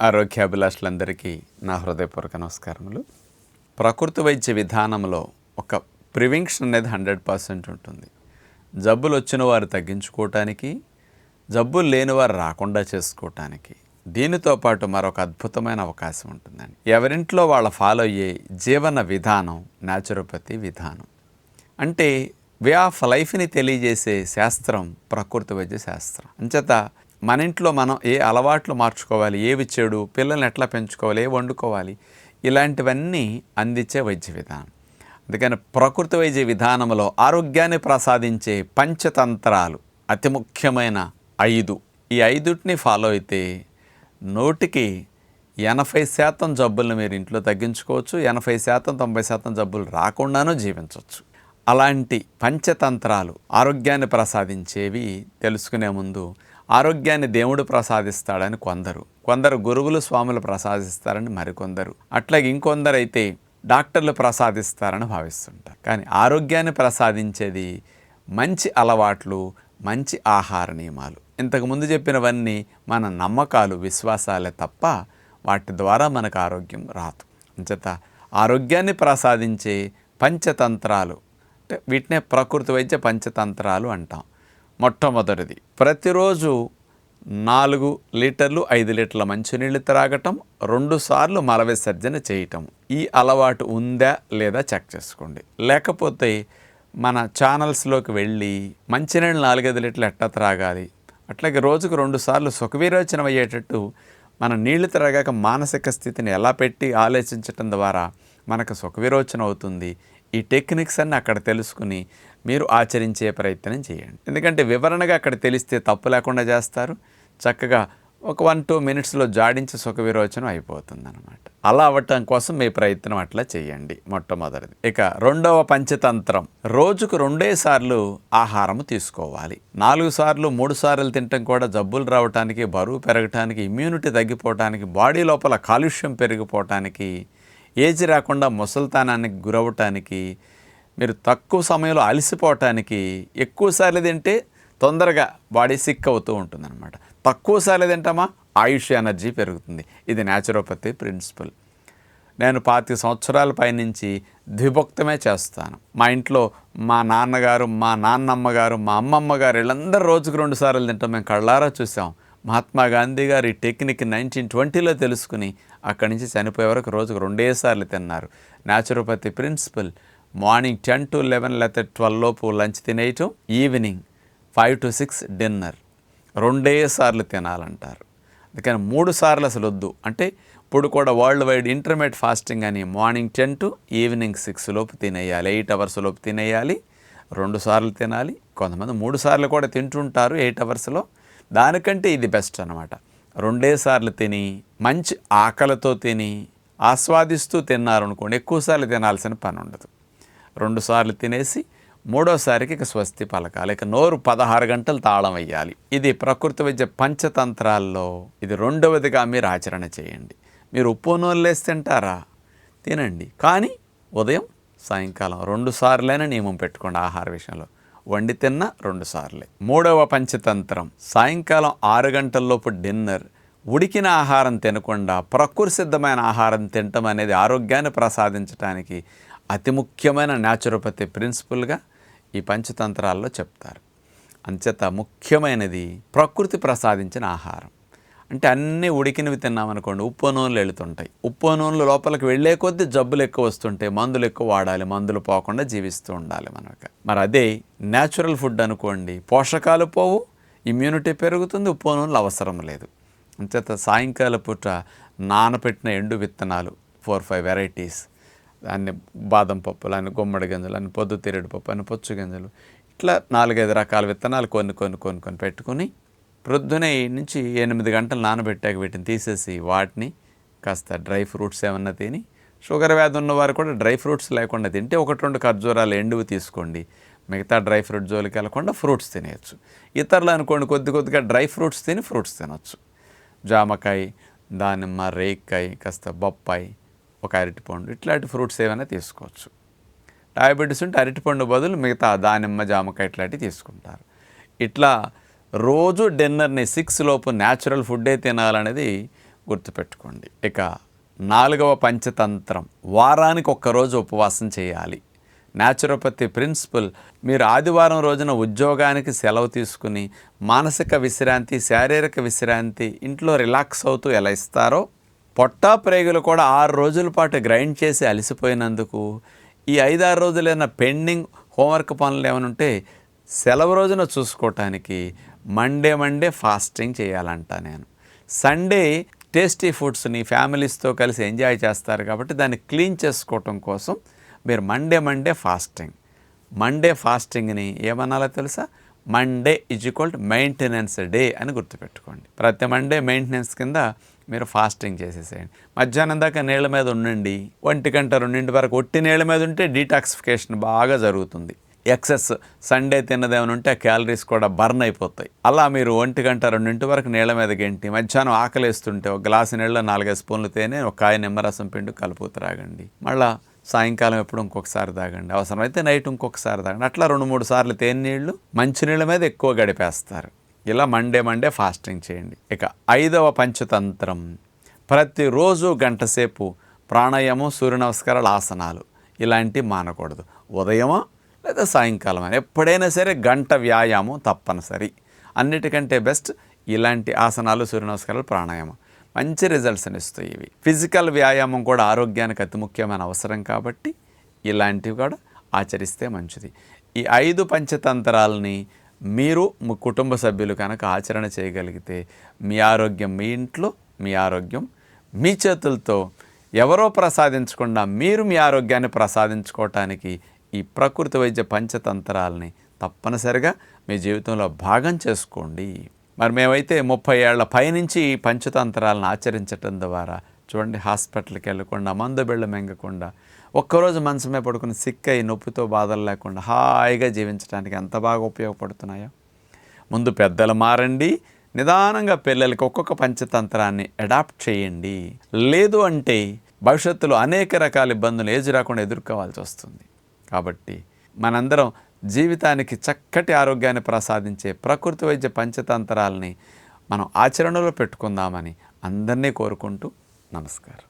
ఆరోగ్యాభిలాషులందరికీ నా హృదయపూర్వక నమస్కారములు. ప్రకృతి వైద్య విధానంలో ఒక ప్రివెన్షన్ అనేది హండ్రెడ్ పర్సెంట్ ఉంటుంది. జబ్బులు వచ్చిన వారు తగ్గించుకోవటానికి జబ్బులు లేని వారు రాకుండా చేసుకోవటానికి దీనితో పాటు మరొక అద్భుతమైన అవకాశం ఉంటుందండి. ఎవరింట్లో వాళ్ళ ఫాలో అయ్యే జీవన విధానం న్యాచురోపతి విధానం. అంటే వే ఆఫ్ లైఫ్ని తెలియజేసే శాస్త్రం ప్రకృతి వైద్య శాస్త్రం. అంచేత మన ఇంట్లో మనం ఏ అలవాట్లు మార్చుకోవాలి ఏవి చెడు పిల్లల్ని ఎట్లా పెంచుకోవాలి ఏ వండుకోవాలి ఇలాంటివన్నీ అందించే వైద్య విధానం. అందుకని ప్రకృతి వైద్య విధానంలో ఆరోగ్యాన్ని ప్రసాదించే పంచతంత్రాలు అతి ముఖ్యమైన ఐదు. ఈ ఐదుటిని ఫాలో అయితే నూటికి ఎనభై శాతం జబ్బులను మీరు ఇంట్లో తగ్గించుకోవచ్చు ఎనభై శాతం తొంభై శాతం జబ్బులు రాకుండానూ జీవించవచ్చు. అలాంటి పంచతంత్రాలు ఆరోగ్యాన్ని ప్రసాదించేవి తెలుసుకునే ముందు ఆరోగ్యాన్ని దేవుడు ప్రసాదిస్తాడని కొందరు. కొందరు గురువులు స్వాములు ప్రసాదిస్తారని మరికొందరు. అట్లాగే ఇంకొందరు అయితే డాక్టర్లు ప్రసాదిస్తారని భావిస్తుంటారు. కానీ ఆరోగ్యాన్ని ప్రసాదించేది మంచి అలవాట్లు మంచి ఆహార నియమాలు. ఇంతకు ముందు చెప్పినవన్నీ మన నమ్మకాలు విశ్వాసాలే తప్ప వాటి ద్వారా మనకు ఆరోగ్యం రాదు. అంచేత ఆరోగ్యాన్ని ప్రసాదించే పంచతంత్రాలు అంటే వీటినే ప్రకృతి వైద్య పంచతంత్రాలు అంటాం. మొట్టమొదటిది. ప్రతిరోజు నాలుగు లీటర్లు ఐదు లీటర్ల మంచినీళ్ళు త్రాగటం రెండు సార్లు మల విసర్జన చేయటం. ఈ అలవాటు ఉందా లేదా చెక్ చేసుకోండి. లేకపోతే మన ఛానల్స్లోకి వెళ్ళి మంచినీళ్ళు నాలుగైదు లీటర్లు ఎట్టా త్రాగాలి? అట్లాగే రోజుకు రెండు సార్లు సుఖవిరోచనం అయ్యేటట్టు మన నీళ్ళు త్రాగాక మానసిక స్థితిని ఎలా పెట్టి ఆలోచించటం ద్వారా మనకు సుఖవిరోచన అవుతుంది. ఈ టెక్నిక్స్ అన్ని అక్కడ తెలుసుకుని మీరు ఆచరించే ప్రయత్నం చేయండి. ఎందుకంటే వివరణగా అక్కడ తెలిస్తే తప్పు లేకుండా చేస్తారు. చక్కగా ఒక వన్ టూ మినిట్స్లో జాడించి సుఖ విరోచనం అయిపోతుంది అనమాట అలా అవ్వటం కోసం మీ ప్రయత్నం అట్లా చేయండి మొట్టమొదటిది. ఇక రెండవ పంచతంత్రం. రోజుకు రెండే సార్లు ఆహారం తీసుకోవాలి. నాలుగు సార్లు మూడు సార్లు తినటం కూడా జబ్బులు రావటానికి బరువు పెరగటానికి ఇమ్యూనిటీ తగ్గిపోవటానికి బాడీ లోపల కాలుష్యం పెరిగిపోవటానికి ఏజ్ రాకుండా ముసల్తానానికి గురవటానికి మీరు తక్కువ సమయంలో అలసిపోవటానికి ఎక్కువసార్లు తింటే తొందరగా బాడీ సిక్ అవుతూ ఉంటుందన్నమాట. తక్కువసార్లు తింటామా? ఆయుష్ ఎనర్జీ పెరుగుతుంది. ఇది న్యాచురోపతి ప్రిన్సిపల్. నేను పాతి సంవత్సరాల పైనుంచి ద్విభక్తమే చేస్తాను. మా ఇంట్లో మా నాన్నగారు మా నాన్నమ్మగారు మా అమ్మమ్మ గారు వీళ్ళందరూ రోజుకు రెండు సార్లు తింటాం. మేము కళ్ళారా చూసాం. మహాత్మా గాంధీ గారు ఈ టెక్నిక్ నైన్టీన్ ట్వంటీలో తెలుసుకుని అక్కడి నుంచి చనిపోయే వరకు రోజుకు రెండేసార్లు తిన్నారు. Naturopathy principle morning ten to eleven లేకపోతే ట్వెల్వ్ లోపు lunch తినేయటం evening five to six dinner. రెండే సార్లు తినాలంటారు. అందుకని మూడు సార్లు అసలు వద్దు. అంటే ఇప్పుడు కూడా వరల్డ్ వైడ్ ఇంటర్మీడియట్ ఫాస్టింగ్ అని morning ten to evening six లోపు తినేయాలి. ఎయిట్ అవర్స్ లోపు తినేయాలి. రెండు సార్లు తినాలి. కొంతమంది మూడు సార్లు కూడా తింటుంటారు ఎయిట్ అవర్స్లో దానికంటే ఇది బెస్ట్ అనమాట రెండే సార్లు తిని మంచి ఆకలితో తిని ఆస్వాదిస్తూ తిన్నారనుకోండి ఎక్కువసార్లు తినాల్సిన పని ఉండదు. రెండు సార్లు తినేసి మూడోసారికి ఇక స్వస్తి పలకాలి. ఇక నోరు పదహారు గంటలు తాళం వేయాలి. ఇది ప్రకృతి వైద్య పంచతంత్రాల్లో ఇది రెండవదిగా మీరు ఆచరణ చేయండి. మీరు ఉప్పు నూనెలు వేసి తింటారా? తినండి. కానీ ఉదయం సాయంకాలం రెండు సార్లైనా నియమం పెట్టుకోండి ఆహార విషయంలో. వండి తిన్న రెండు సార్లే. మూడవ పంచతంత్రం సాయంకాలం ఆరు గంటల్లోపు డిన్నర్. ఉడికిన ఆహారం తినకుండా ప్రకృతి సిద్ధమైన ఆహారం తినటం అనేది ఆరోగ్యాన్ని ప్రసాదించడానికి అతి ముఖ్యమైన న్యాచురోపతి ప్రిన్సిపల్గా ఈ పంచతంత్రాల్లో చెప్తారు. అంచేత ముఖ్యమైనది ప్రకృతి ప్రసాదించిన ఆహారం. అంటే అన్నీ ఉడికినవి తిన్నామనుకోండి ఉప్పు నూనెలు వెళుతుంటాయి. ఉప్పు నూనెలు లోపలికి వెళ్ళే కొద్దీ జబ్బులు ఎక్కువ వస్తుంటాయి మందులు ఎక్కువ వాడాలి మందులు పోకుండా జీవిస్తూ ఉండాలి మనకు. మరి అదే న్యాచురల్ ఫుడ్ అనుకోండి పోషకాలు పోవు ఇమ్యూనిటీ పెరుగుతుంది ఉప్పు నూనెలు అవసరం లేదు. అంచేత సాయంకాల పూట నానపెట్టిన ఎండు విత్తనాలు ఫోర్ ఫైవ్ వెరైటీస్ దాన్ని బాదం పప్పులు అని గుమ్మడి గింజలు అని పొద్దుతిరేడు పప్పు అని పొచ్చు గింజలు. ఇట్లా నాలుగైదు రకాల విత్తనాలు కొన్ని కొన్ని కొన్ని కొన్ని పెట్టుకుని ప్రొద్దునే నుంచి ఎనిమిది గంటలు నానబెట్టాక వీటిని తీసేసి వాటిని కాస్త డ్రై ఫ్రూట్స్ ఏమన్నా తిని షుగర్ వ్యాధి ఉన్నవారు కూడా డ్రై ఫ్రూట్స్ లేకుండా తింటే ఒకటి రెండు ఖర్జూరాలు ఎండువి తీసుకోండి. మిగతా డ్రై ఫ్రూట్ జోలికి వెళ్ళకుండా ఫ్రూట్స్ తినేయచ్చు. ఇతరులు అనుకోండి కొద్ది కొద్దిగా డ్రై ఫ్రూట్స్ తిని ఫ్రూట్స్ తినొచ్చు. జామకాయ దానిమ్మ రేక్కాయ కాస్త బొప్పాయి ఒక అరటిపండు ఇట్లాంటి ఫ్రూట్స్ ఏమైనా తీసుకోవచ్చు. డయాబెటీస్ ఉంటే అరటిపండు బదులు మిగతా దానిమ్మ జామకాయ ఇట్లాంటివి తీసుకుంటారు. ఇట్లా రోజు డిన్నర్ని సిక్స్ లోపు న్యాచురల్ ఫుడ్డే తినాలనేది గుర్తుపెట్టుకోండి. ఇక నాలుగవ పంచతంత్రం వారానికి ఒక్కరోజు ఉపవాసం చేయాలి. న్యాచురోపతి ప్రిన్సిపల్ మీరు ఆదివారం రోజున ఉద్యోగానికి సెలవు తీసుకుని మానసిక విశ్రాంతి శారీరక విశ్రాంతి ఇంట్లో రిలాక్స్ అవుతూ ఎలా ఇస్తారో పొట్టా ప్రేగులు కూడా ఆరు రోజుల పాటు గ్రైండ్ చేసి అలసిపోయినందుకు ఈ ఐదారు రోజులైన పెండింగ్ హోంవర్క్ పనులు ఏమైనా ఉంటే సెలవు రోజున చూసుకోవటానికి మండే మండే ఫాస్టింగ్ చేయాలంట నేను. సండే టేస్టీ ఫుడ్స్ని ఫ్యామిలీస్తో కలిసి ఎంజాయ్ చేస్తారు కాబట్టి దాన్ని క్లీన్ చేసుకోవటం కోసం మీరు మండే మండే ఫాస్టింగ్. మండే ఫాస్టింగ్ని ఏమనాలో తెలుసా? Monday is equal maintenance day అని గుర్తుపెట్టుకోండి. ప్రతి మండే మెయింటెనెన్స్ కింద మీరు ఫాస్టింగ్ చేసేసేయండి. మధ్యాహ్నం దాకా నీళ్ళ మీద ఉండండి. ఒంటి గంట రెండింటి వరకు ఒట్టి నీళ్ళ మీద ఉంటే డీటాక్సిఫికేషన్ బాగా జరుగుతుంది. ఎక్సెస్ సండే తిన్నదేమైనా ఉంటే ఆ క్యాలరీస్ కూడా బర్న్ అయిపోతాయి. అలా మీరు ఒంటి గంట రెండింటి వరకు నీళ్ళ మీద గెంటి మధ్యాహ్నం ఆకలేస్తుంటే ఒక గ్లాసు నీళ్ళ నాలుగైదు స్పూన్లు తేనె ఒక కాయ నిమ్మరసం పిండి కలుపు త్రాగండి. మళ్ళా సాయంకాలం ఎప్పుడు ఇంకొకసారి తాగండి. అవసరమైతే నైట్ ఇంకొకసారి తాగండి. అట్లా రెండు మూడు సార్లు తేనె నీళ్ళు మంచినీళ్ళ మీద ఎక్కువ గడిపేస్తారు. ఇలా మండే మండే ఫాస్టింగ్ చేయండి. ఇక ఐదవ పంచతంత్రం. ప్రతిరోజు గంటసేపు ప్రాణాయామం సూర్య నమస్కారాలు ఆసనాలు. ఇలాంటివి మానకూడదు. ఉదయమో లేదా సాయంకాలం అని ఎప్పుడైనా సరే గంట వ్యాయామం తప్పనిసరి. అన్నిటికంటే బెస్ట్ ఇలాంటి ఆసనాలు సూర్య నమస్కారాలు ప్రాణాయామం. మంచి రిజల్ట్స్ని ఇస్తాయి ఇవి. ఫిజికల్ వ్యాయామం కూడా ఆరోగ్యానికి అతి ముఖ్యమైన అవసరం కాబట్టి ఇలాంటివి కూడా ఆచరిస్తే మంచిది. ఈ ఐదు పంచతంత్రాలని మీరు మీ కుటుంబ సభ్యులు కనుక ఆచరణ చేయగలిగితే మీ ఆరోగ్యం మీ ఇంట్లో మీ ఆరోగ్యం మీ చేతులతో ఎవరో ప్రసాదించకుండా మీరు మీ ఆరోగ్యాన్ని ప్రసాదించుకోవటానికి ఈ ప్రకృతి వైద్య పంచతంత్రాలని తప్పనిసరిగా మీ జీవితంలో భాగం చేసుకోండి. మరి మేమైతే ముప్పై ఏళ్ళ పైనుంచి ఈ పంచతంత్రాలను ఆచరించటం ద్వారా చూడండి హాస్పిటల్కి వెళ్ళకుండా మందు బిళ్ళ మెంగకుండా ఒక్కరోజు మంచమే పడుకుని సిక్ అయి నొప్పితో బాధలు లేకుండా హాయిగా జీవించడానికి ఎంత బాగా ఉపయోగపడుతున్నాయో. ముందు పెద్దలు మారండి నిదానంగా పిల్లలకి ఒక్కొక్క పంచతంత్రాన్ని అడాప్ట్ చేయండి. లేదు అంటే భవిష్యత్తులో అనేక రకాల ఇబ్బందులు ఏజ్ రాకుండా ఎదుర్కోవాల్సి వస్తుంది. కాబట్టి మనందరం జీవితానికి చక్కటి ఆరోగ్యాన్ని ప్రసాదించే ప్రకృతి వైద్య పంచతంత్రాలని మనం ఆచరణలో పెట్టుకుందామని అందరినీ కోరుకుంటూ നമസ്കാരം.